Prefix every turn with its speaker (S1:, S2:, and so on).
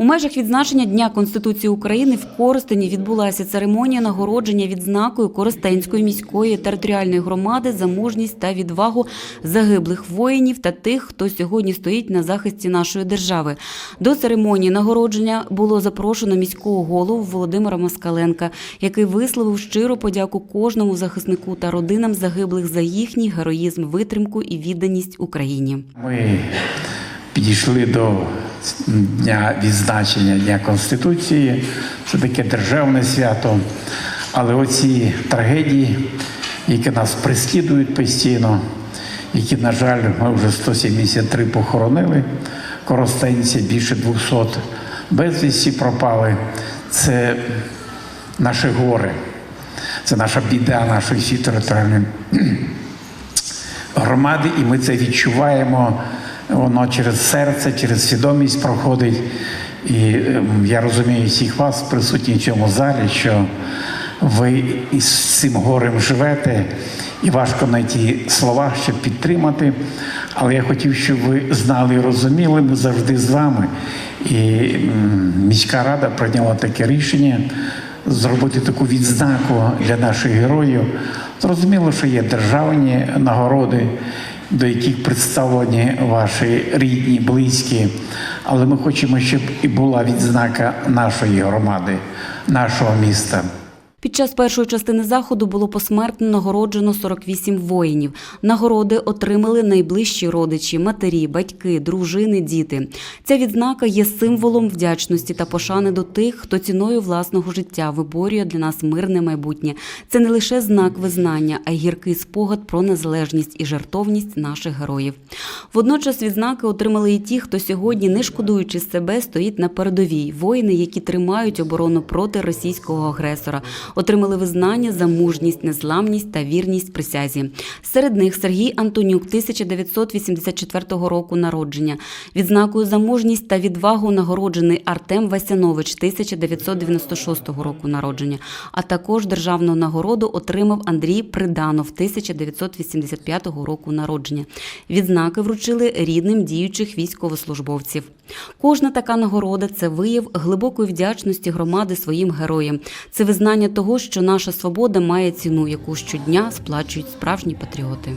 S1: У межах відзначення Дня Конституції України в Коростені відбулася церемонія нагородження відзнакою Коростенської міської територіальної громади за мужність та відвагу загиблих воїнів та тих, хто сьогодні стоїть на захисті нашої держави. До церемонії нагородження було запрошено міського голову Володимира Москаленка, який висловив щиру подяку кожному захиснику та родинам загиблих за їхній героїзм, витримку і відданість Україні.
S2: Ми підійшли до дня відзначення Дня Конституції. Це таке державне свято. Але оці трагедії, які нас прискідують постійно, які, на жаль, ми вже 173 похоронили коростенці, більше 200 безвісті пропали. Це наше горе, це наша біда нашої всі територіальної громади, і ми це відчуваємо. Воно через серце, через свідомість проходить. І ем, я розумію всіх вас, присутніх в цьому залі, що ви із цим горем живете, і важко знайти слова, щоб підтримати. Але я хотів, щоб ви знали і розуміли, ми завжди з вами. І міська рада прийняла таке рішення зробити таку відзнаку для наших героїв. Зрозуміло, що є державні нагороди, до яких представлені ваші рідні, близькі. Але ми хочемо, щоб і була відзнака нашої громади, нашого міста.
S1: Під час першої частини заходу було посмертно нагороджено 48 воїнів. Нагороди отримали найближчі родичі, матері, батьки, дружини, діти. Ця відзнака є символом вдячності та пошани до тих, хто ціною власного життя виборює для нас мирне майбутнє. Це не лише знак визнання, а й гіркий спогад про незалежність і жертовність наших героїв. Водночас відзнаки отримали і ті, хто сьогодні, не шкодуючи себе, стоїть на передовій. Воїни, які тримають оборону проти російського агресора, отримали визнання за мужність, незламність та вірність присязі. Серед них Сергій Антонюк, 1984 року народження. Відзнакою за мужність та відвагу нагороджений Артем Васянович, 1996 року народження. А також державну нагороду отримав Андрій Приданов, 1985 року народження. Відзнаки вручили рідним діючих військовослужбовців. Кожна така нагорода це вияв глибокої вдячності громади своїм героям. Це визнання того, що наша свобода має ціну, яку щодня сплачують справжні патріоти.